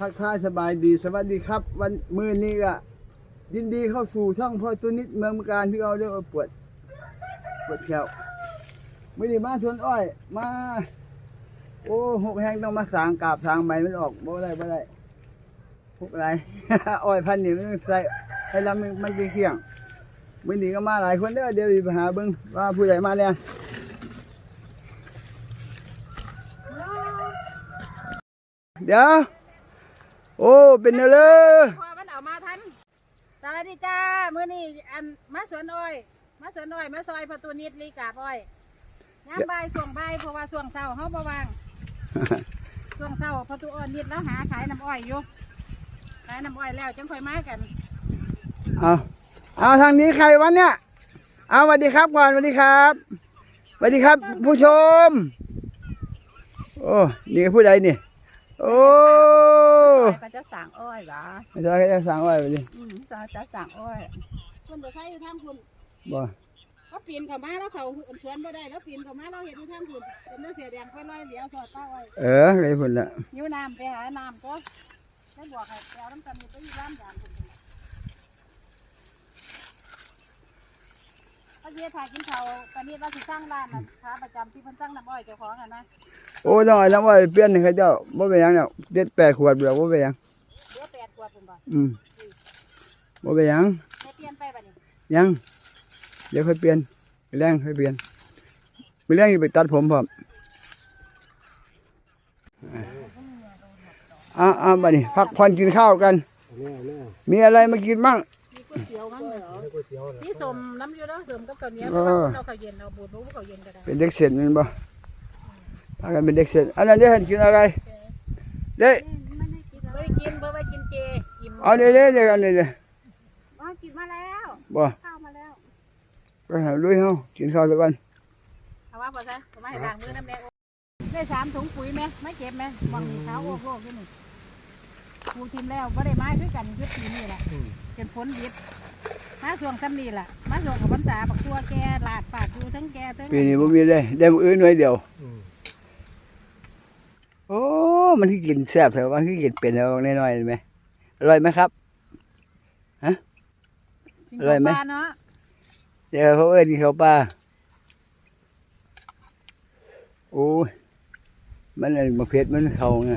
ทักทายสบายดีสวัสดีครับ วันมือนี้ก็ยินดีเข้าสู่ช่องพ่อตุนิดเมืองการที่เราเรียกว่าปวดปวดแขวไม่ได้มาชวนอ้อย มา โอ้หกแห้งต้องมาสางกาบสางใบมันออกบ่ได้บ่ได้หกอะไร อ้อยพันนี่มันใส่ให้ลำมันมันเคียงๆมื่อนี้ก็มาหลายคนเด้อเดี๋ยวไปหาเบิ่งว่าผู้ใหญ่มาเนี่ยเดี๋ยว โอ้ เป็นเนอเลยพอมันเอามาทันสวัสดีจ้ามื้อนี้อันมาสวนอ้อยมาสวนอ้อยมาซอยประตูนิดลีกาบอ้อยยามบ่ายส่วงบ่ายเพราะว่าส่วงเช้าเฮาบ่ว่างส่วงเช้าประตูอ้อยนิดแล้วหาขายน้ำอ้อยอยู่ขายน้ำอ้อยแล้วจังค่อยมากันเอาเอาทางนี้ใครวะเนี่ย เอาสวัสดีครับก่อนสวัสดีครับสวัสดีครับ ผู้ชม โอ้นี่ผู้ใดนี่ โอ้ก็จะสั่งอ้อยหรอไม่ใช่แค่สั่งไว้ไปดิอืมจะจะสั่งอ้อยคนบ่ใช่อยู่ทางคุณบ่เขาปีนเข้ามาแล้วเขาสวนบ่ได้แล้วปีนเข้ามาเราเห็นอยู่ทางคุณเป็นเนื้อเสียแดงค่อยลอยเหลียวสอดป้าอ้อยเออไรพุ่นละยิ้วน้ำไปหาน้ำก็ได้บอกให้แก้วน้ำกันอยู่ไปอยู่ร้านยามคน มื่อกี้ถ่ายกินเขาวตอนนี้เราสิสร้างร้านนะค้าประจำที่เพิ่นสร้างน้ำอ้อยเจ้าของอะนะโอ้ต้องไอ้น้ำว่าเปลี่ยนให้เขาเจ้าบ่เป็นหยังเนาะเจ็ดแปดขวดเดียวบ่เป็นหยังเดี๋ยวแปดขวดเป็นบ่อืมบ่เป็นหยังให้เปลี่ยนไปบัดนี้ยังเดี๋ยวค่อยเปลี่ยนไปแรงค่อยเปลี่ยนไปแรงจะไปตัดผมพร้อมอ่าอ่าบัดนี้พักผ่อนกินข้าวกัน มีอะไรมากินบ้างมีก๋วยเตี๋ยวมั้งเหรอ มีสมน้ำอยู่แล้วสมกับข้าวเหนียวเออเราข้าวเย็นเราบูดรู้ข้าวเย็นก็ได้เป็นเด็กเสร็จแมันบ่พากันเป็นเด็กเสร็จอันนั้นเดี๋ยวเห็นกินอะไรเด้เบ่ได้กินเบ่ไปกินเจอิ่มเอาเด้เด้เดี๋ยวกันเด้เด้อ๋อกินมาแล้วบ่ข้าวมาแล้วไปหาลุยเฮากินข้าวสักวันเอาว่าพอซะเอามาให้ล้างมือน้ำแดงได้สามถุงปุ๋ยไหมไม่เก็บไหมบางเช้าโอ้โหขึ้นนี่ปูทิมแล้วไม่ได้ไม้ด้วยกันคือปีนี้แหละจนฝนหยิบ มาช่วงซ้ำนี่แหละมาช่วงกับพรรษาบักตัวแกลาดปากดูทั้งแกทั้งปีนี้บ่มีเลยได้มื้ออื่นหน่อยเดียว โอ้ มันคือกินแซ่บแท้ว่าคือกินเป็นแล้วน้อยๆเห็นไหมอร่อยไหมครับอร่อยไหม ปลาเนาะเดี๋ยวเขาเอิ้นกินข้าวปลาโอ้ยมันอันมะเพ็ดมันเข้าไง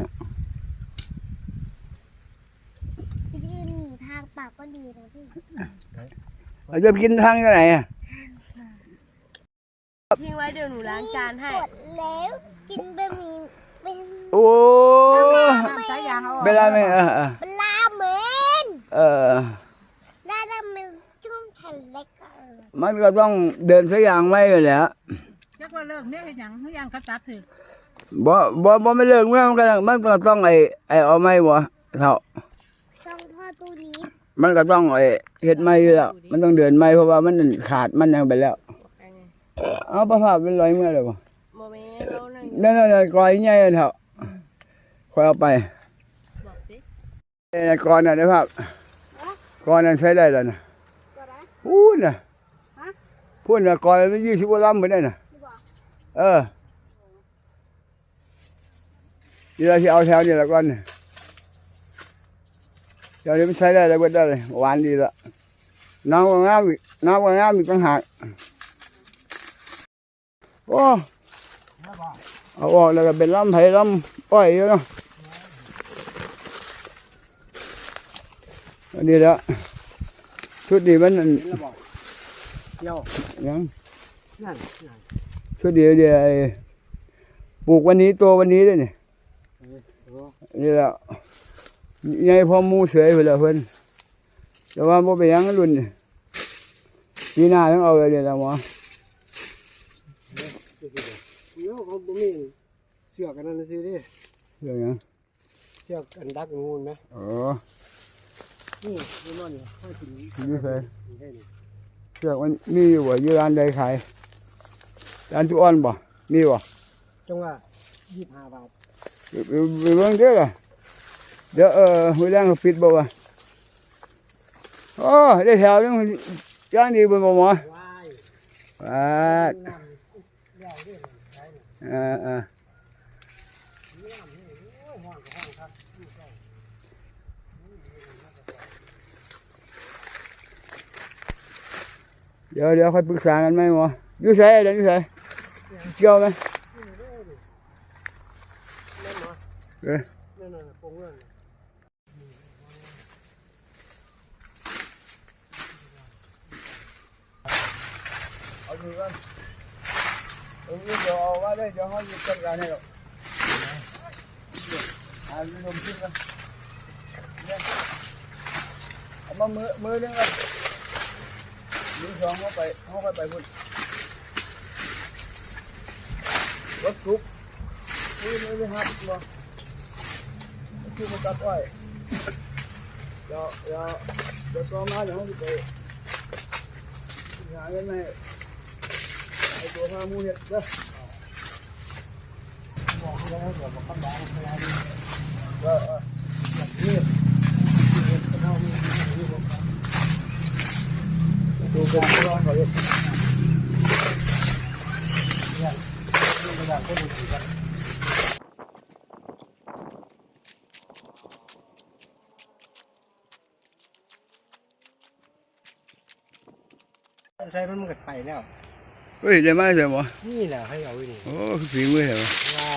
พี่ดีหนีทางปากก็ดีนะพี่ เราจะกินทางไหนอะทิ้งไว้เดี๋ยวหนูล้างจานให้กดแล้วกินบะหมี่เป็นโอ้น้ำสายยางเอาออกเวลาไม่เออเออปลาเหม็นเออแล้วถ้ามันชุ่มฉันเล็กก็เออมันก็ต้องเดินสักอย่างไม่อยู่แหล้วจักว่าเลิกเนี่ยเห็นหยังเฮ็ดหยังเขาตัดถือบ่บ่บ่ไม่เลิกเมื่อมันก็มันก็ต้องไอ้ไอ้เอาไม้บ่เท่าช่องพ่อตู้นี้ มันก็ต้องไอ้เฮ็ดไม้อยู่แล้ว มันต้องเดินไม้เพราะว่ามันขาดมันยังไปแล้ว เอาประภาพเป็นร้อยเมื่อเลยบ่โมเมนต์เราหนึ่งนั่นน่ะกลอยใหญ่เท่าคอยเอาไปบอกสิเอ้ยก่อนน่ะได้ภาพก่อนนั้นใช้ได้แล้วน่ะก็ได้พูดน่ะพูดน่ะก่อนมัน20กว่าลำเหมือนได้น่ะเออเดี๋ยวเราจะเอาแถวนี้แล้วก่อน เดี๋ยวนี้มันใช้ได้แล้วเบิดได้เลยหวานดีละน้ำก็งามอีกน้ำก็งามอีกต่างหากโอ้เอาออกแล้วก็เป็นลำไผ่ลำอ้อยอยู่เนาะอันนี้ละชุดนี้มันอันเดี๋ยวยังนั่นชุดเดียวเดียวไอ้ปลูกวันนี้โตัววันนี้ด้วยนี่โอ้นี่แหละ ยายพ่อหมูเสยไปแล้วเพิ่นแต่ว่าบ่ไปนหยังรุ่นนี่ปีหน้าต้องเอาเลยเดี๋ยวละหมอเดี๋ยวเขาบ่มีเชือกกันนั่นสิดิเรื่องหยังเชือกอันดักงูนไหมอ๋อนี่นี่นอนอยู่ข้างถึงนี่เคยได้นี่เชือกมันมีอยู่บ่อยู่ร้านใดขายร้านตุอ่อนบ่มีบ่จังว่ายี่ห้าบาทไปไปไปเบิ่งเด้อล่ะ เดี๋ยวเออมื้อแรงเขาปิดบ่วะโอ้ได้แถวนึงย่างดีบิ่งบ่หมอว่าน้ำแล้วเอ่าอ่าน้ำนี่โอ้ยห้อเดี๋ยวเดี๋ยวค่อยปรึกษากันไหมหมอยู่ไสเดี๋ยวยู่ไสเกี่ยวไหมเอออ นั่นน่ะโปงเงิน เอาดูกัน เอาดูเดี๋ยวเอาว่าได้เดี๋ยวเขาจะจัดการให้หรอกอาดูมขึ้นกันเนี่ยเอามามือมือหนึงกันมือสองเขาไปเขาไปไปพุ่นรถทุกมือมือเลยครับบ่คือมันตัดอ้เดี๋ยวเดี๋ยวเดี๋ยวต่อมาเดี๋ยวเขาจะไปหาเงินมาให้ ตัวพามูเนี่ยเด้อบอกแล้วเดี๋ยวมาคำร้องพยานเออเออนี่เท่านี้นี่ผมดูเป็นผู้ร้องเขาเลยนี่กระดาษก็ดูสิครับใช้มันมันก็ไปแล้ว เฮ้ยได้มาเสียหมอนี่แหละให้เอาไว้นี่โอ้ฝีมือเหรอได้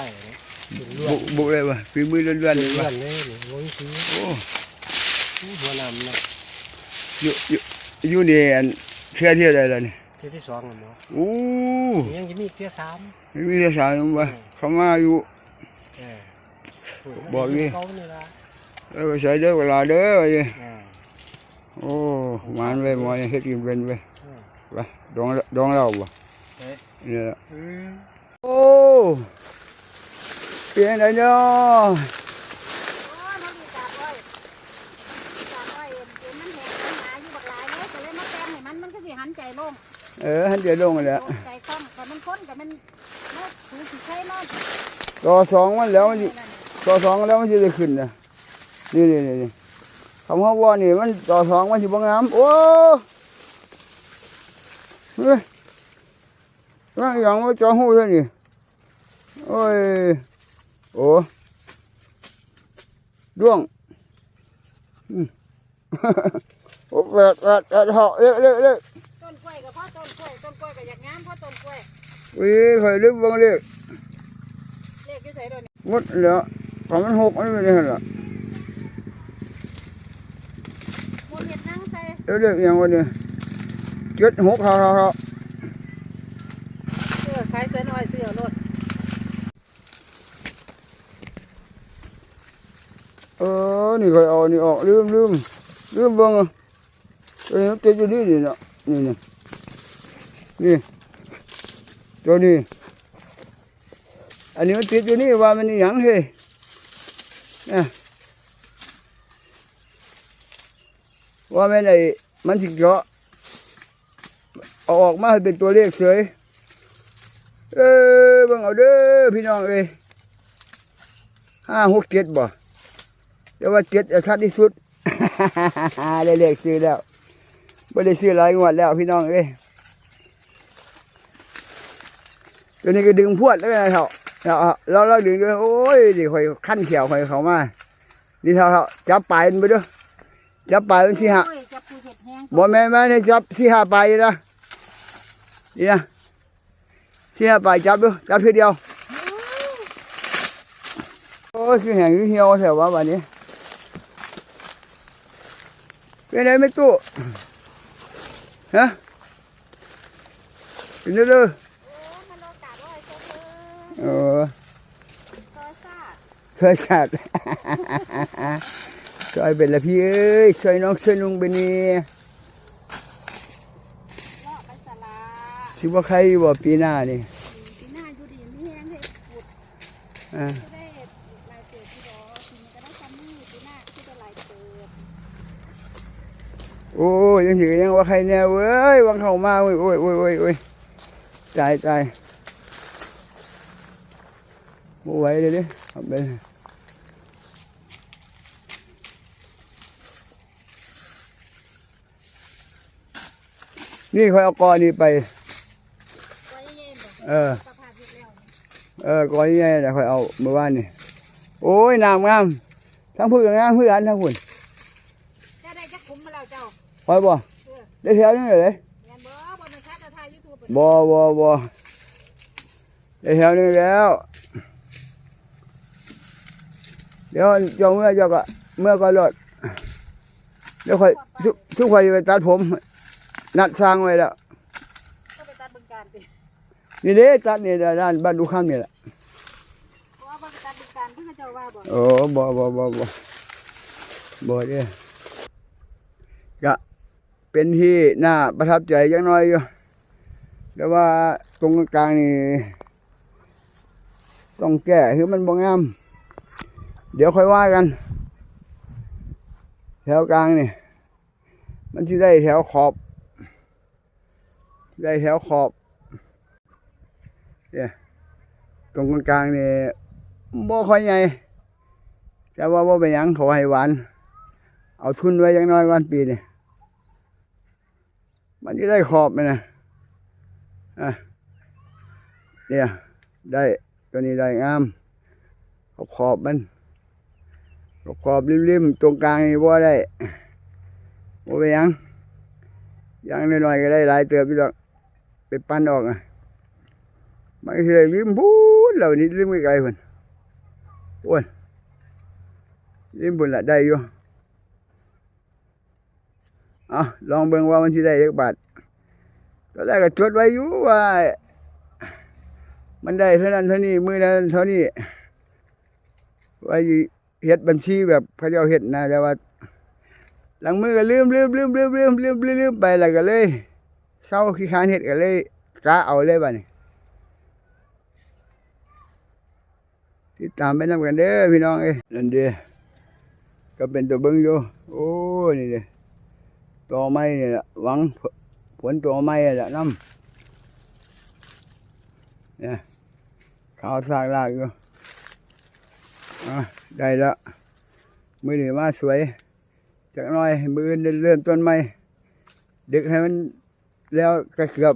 ถึงเลือบุดบุเลยวะฝีมือล้วนๆเลยเลือวะดเลยนี่โอ้ยซื้อโอ้หัวนำนะอยู่อยู่อยู่ในอันเชื่อที่อะไรล่ะนี่เที่ยวที่สองนะหมอโอ้ยังจะมีเที่ยวสามไม่มีภาษาหวะเขามาอยู่เออบอกดิเขานี่ละเออใส่เด้อเวลาเด้อว่าดิเออโอ้มันไปหมอยังเฮ็ดกินเป็นไปเออวะดองดองเราบ่ เอ๊ะเนี่ยล่ะเออโอ้เปลี่ยนอะไรเนาะโอ้น้องดีกาบอ้อยกาบอ้อยเอ็นมันแหงมันหนาอยู่บักหลายเลยก็เลยมาแกงให้มันมันก็สิหันใจลงเออหันเดี๋ยวลงกันแหล้วใจคล่องแต่มันค้นแต่มันเนาะถือสิใช่เนาะต่อสองมันแล้วมันสิต่อสองแล้วมันจะได้ขึ้นนะนี่นี่นี่นี่คำว่าว่านี่มันต่อสองมันสิบงามโอ้เฮ้ย ว่าอหย่างว่าจอหูเท่านี่โอ้ยโอ้ด้วงอืมโอ้แปดแปดแปดเหาะเล็กเล็กเล็กต้นกล้วยกับพ่อต้นกล้วยต้นกล้วยก็อยากงามพ่อต้นกล้วยวิคอยลึกเบางเล็กเลขอยู่ไสโดนหมดแล้วพอมันหกมันไม่ได้หั่นละหมูเห็ดนั่งใส่เล็กเล็กอหย่างวันนี้เจ็ดหกเท่าเท่าเท่าเสื้อขายเสื้อน้อยเสื้อรถ เออ นี่คอยเอานี่ออกลืมลืมลืมเบิ่งอะเอ้ยมันติดอยู่นี่นี่นะนี่นี่นี่ตัวนี้อันนี้มันติดอยู่นี่ว่ามันอหยังเฮ้นะว่าแม่ไอ้มันสิเจาะเอาออกมาให้เป็นตัวเลขเสยเออบิ่งเอาเด้อพี่น้องเอ้ยห้าหกเจ็ดบ่ แต่ว่าเจ็ดอะชัดที่สุดได้เลขซื้อแล้วไม่ได้ซื้อหลายงวดแล้วพี่น้องเอ้ยตัวนี้ก็ดึงพวดแล้วกันะเถอะเอาเราเราดึงด้วยโอ้ยดิคอยขั้นเขียวคอยเขามานี่เถอะเถอะจับปลายมันไปด้วยจับปลายมันสิหะโอ้ยจับผู้เห็ดแห้งบ่แม่นแม่นให้จับสิหาปลายนะนี่นะสิหาปลายจับดูจับทีเดียวโอ้ยคือแห้งคือเหี่ยวแถวว่าวันนี้ เป็นไงไม่ตู้ฮะเป็นเด้อโอ้มันโลกาด้วยเจ้าเธอเออซอยซ่าช่วยสัตว์ช่วยเป็นละพี่เอ้ยช่วยน้องช่วยลุงเป็นนี่เลาะไปสลาสิว่าใครบ่ปีหน้านี่ปีหน้าอยู่ดีไม่แห้งให้ขุดอ่า จะได้ลายเติบที่รอทีนี้ก็ได้ซัมมี่ปีหน้าที่จะลายเติบ โอ้ ยยังสิก็ยังว่าใครแน่เว้ยวังเข้ามาเว้ยโอ้ยโอ้ยโอ้ยโอ้ยตายตายบ่ไหวเลยด้เอาไปนี่คอยเอากอนี่ไปเย็นๆเออสภาพเฮ็ดแล้วเออก้อยใหญ่แต่คอยเอาเมื่อวานนี่โอ้ยน้ำงามทั้งพูดกับงามพื่อกันทั้งพุ่น ไปบ่ได้แถวนี้เลยบ่บ่บ่ได้แถวนี้แล้ว เดี๋ยวจะเมื่อจะกะเมื่อก็หลดเดี๋ยวคอยทุกคอยไปตัดผม นัดสร้างไว้แล้วนี่เด้ตัดนี่ด้านบ้านดูข้ามนี่แหละโอ้บ่บ่บ่บ่บ่เด้อ เป็นที่น่าประทับใจจังน้อยอยู่แต่ว่าตรงกลางนี่ต้องแก้คือมันบ่งาม เดี๋ยวค่อยว่ากัน แถวกลางนี่มันที่ได้แถวขอบ ได้แถวขอบเนี่ยตรงกลางนี่บ่ค่อยใหญ่แต่ว่าบ่เป็นยังเขาให้หวาน เอาทุนไว้ยังน้อยวันปีนี่ มันจะได้ขอบไหมนะอะเนี่ยได้ตัวนี้ได้งาม ขอบขอบมัน ขอบขอบริมๆตรงกลางนี่บ่าได้บ่เป็นหยังยังน้อยๆก็ได้หลายเติบอยู่ดอกไปปั้นออกอะมันก็สิได้ริมพูนเหล่านี้ริมไกลๆพุ่นอ้ยริมพุ่นละได้อยู่ อะลองเบิ่งว่ามันสิได้ยักบาทตอนแรกก็จดไว้อยู่ว่า มันได้เท่านั้นเท่านี้มือนั้นเท่านี้ว่าเฮ็ดบัญชีแบบเขาเจ้าเฮ็ดนะแต่ว่า หลังมือก็ลืมลืมลืมลืมลืมลืมลืมไปอะไรก็เลยเศร้าขี้คานเฮ็ดก็เลยกะเอาเลยบัดนี้ติดตามไปนำกันเด้อพี่น้องเอ้ยนั่นเด้อก็เป็นตัวเบิ่งอยู่โอ้นี่เด้อ ตัวไม้นี่ล่ะหวังผลตัวไม้นี่ละนำเนี่ยขาวซากลากอยู่ได้แล้วมือหนีมาสวยจักน่อยมืออนเริ่มต้นใหม่ดึกให้มันแล้วก็เกือบ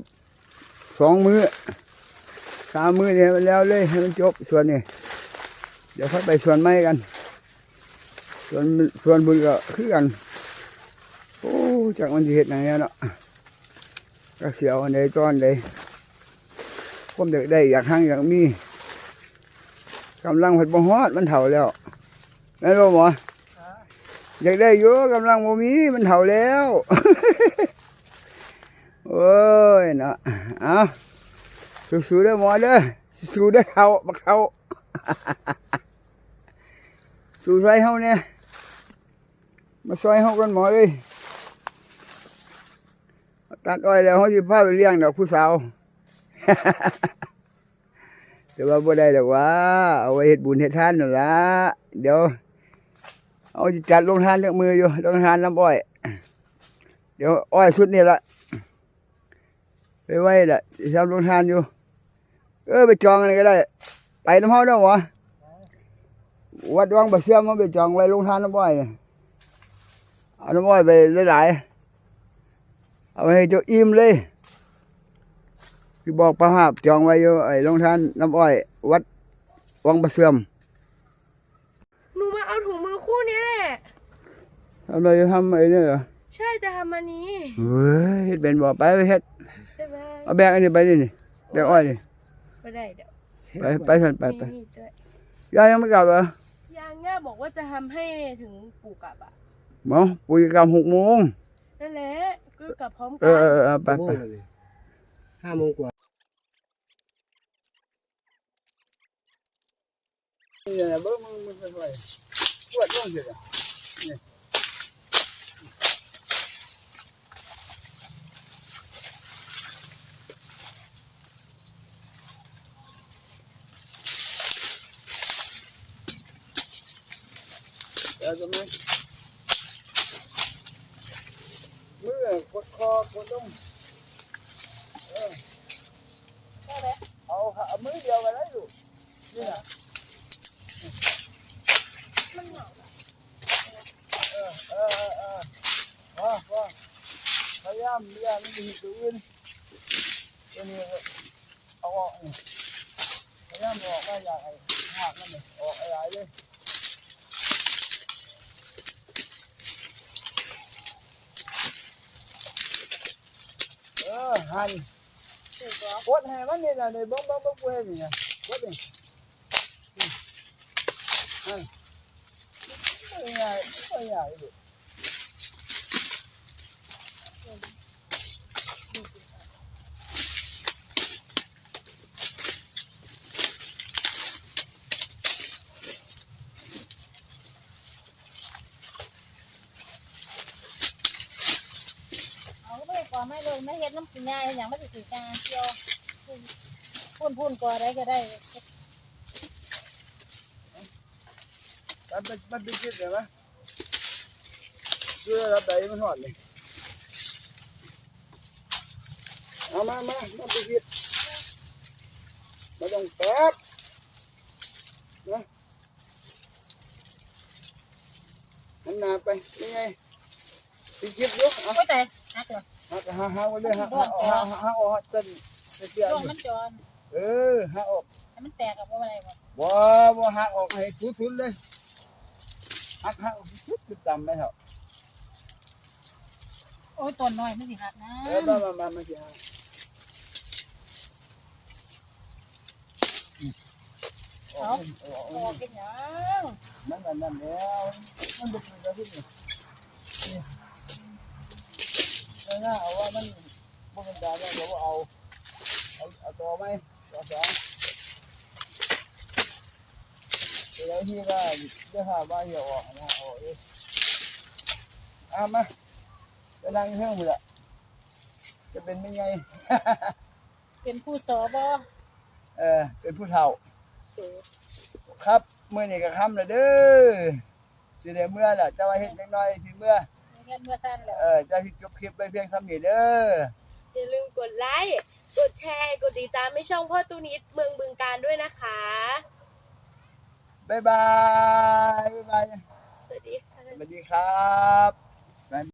สองมือสามมือเนี่ยมันแล้วเลยให้มันจบส่วนนี้เดี๋ยวค่อยไปส่วนไม้กัน ส่วนส่วนบุญก็คือกัน จากมันจะเห็ดอย่างเงี้ยเนาะก็เสียวอันใดตอนใดผมอยากได้อยากหั่งอยากมีกำลังผัดบ่ฮอดมันเถ่าแล้วแม่นบ่หมออยากได้อยู่กำลังบ่มีมันเฒ่าแล้วโอ้ยเนาะเอาสู้ๆเด้อหมอเด้อสู้ๆเด้อเฒ่าบักเฒ่าสู้ซอยเฮาเนี่ยมาซอยเฮากันหมอเอ้ย ตัดอ้อยแล้วเฮาสิพาไปเลี้ยงดอกผู้สาว แต่ว่าบ่ได้ดอกว่า เอาไว้เฮ็ดบุญเฮ็ดทานนั่นล่ะเดี๋ยวเอาสิจัดลงทานจากมืออยู่ลงทานน้ำอ้อย เดี๋ยวอ้อยสุดนี่ละไปไว้ละสิทำลงทานอยู่ เออไปจองอะไรก็ได้ ไปน้ำเฮาเด้หมอวัดวังบะเสียมมาไปจองไว้ลงทานน้ำอ้อยเนี่ยเอาน้ำอ้อยไปหลายๆ เอาไปให้เจ้าอิ่มเลยคือบอกประหาบจองไว้อยู่ไอ้ลงทานน้ำอ้อย วัดวังบะเสียมหนูมาเอาถุงมือคู่นี้แหละ ทำอะไรจะทำไอ้เนี่ยเหรอใช่จะทำอันนี้เฮ้ยเฮ็ดเป็นบ่ไปไปเฮ็ดได้ไหมเอาแบกอันนี้ไปนี่นี่แบกอ้อยนี่ไม่ได้เดี๋ยวไปไปสันไปไปมีมีดด้วยยายยังไม่กลับเหรอยางเนี่ยบอกว่าจะทำให้ถึงปู่กลับอะ หมอปุยกรรมหกโมงนั่นแหละ ก็กลับพร้อมเอกัอเออเออไปโมไปงเลยห้าโมงกว่านี่แหละเบิ่งมึงมึงค่อยๆปวดลงเสินี่เดี๋ยวจะมา มือกดคอกดลงเออเอาเอามือเดียวกันได้อยู่นี่นะเออเออเออว่าว่าพยายามพยายามมันจะเห็นตัวอื่นตัวนี้เอาออกนี่พยายามออกมาอยากให้หากนั่นเลยออกอะไรเลย หันถือบ่กดให้มันนี่น่ะในบ่บ่บ่กูเฮ็ดนี่นะกดนี่หันไม่ง่ายไม่ง่ายดิ เอาไม่ก่อน ไม่เลยไม่เฮ็ดน้ำกินยาเฮ็ดหยังมันสิสิกาเกี่ยวพุ่นพุ่นก่อได้ก็ได้มันเป็นมันเป็นคิดเลยมั้ยคือรับใดมันหอดเลยเอามามามาไปคิดมาต้องแป๊บนะหันหน้าไปยังไงไปคิดอยู่เอาโอ้ยแต่ฮักเหรอ หาหาหาวันเลยหาหาหาหาออกต้นเสียช่วงมันจอนเออหาออกให้มันแตกกับว่าอะไรบ่บ่บ่หักออกให้ทุนๆเลยหักหักทุบๆตำไปเถอะโอ้ยต้นน้อยมันสิหักนะเออมามามาสิฮะเอาเอาออกกินยังนั่นนั่นแล้วมันดุแล้วที่นี่นี่นะ เอาว่ามันบ่เป็นดาแล้วเดี๋ยวเอาเอาเอาตัวไหมตัวสองเดี๋ยวที่ว่าเดี๋ยวหาว่าอย่าออกนะออกเองอะมาไปนั่งเครื่องมือละจะเป็นยังไง เป็นผู้สอบ่เออเป็นผู้เฒ่า ครับเมื่อนี่ก็ค่ำแล้วเด้อสิได้เมื่อล่ะจะว่าเฮ็ดจังน้อยสิเมื่อเงิ นเมื่อสั้นแล้ว เออจะสิจบคลิปไปเพียงส่ำนี้เด้อ อย่าลืมกดไลค์ กดแชร์ กดติดตามให้ช่องพ่อตูนิดเมืองบึงการด้วยนะคะ บ๊ายบาย บ๊ายบาย สวัสดีค่ะ สวัสดีครับ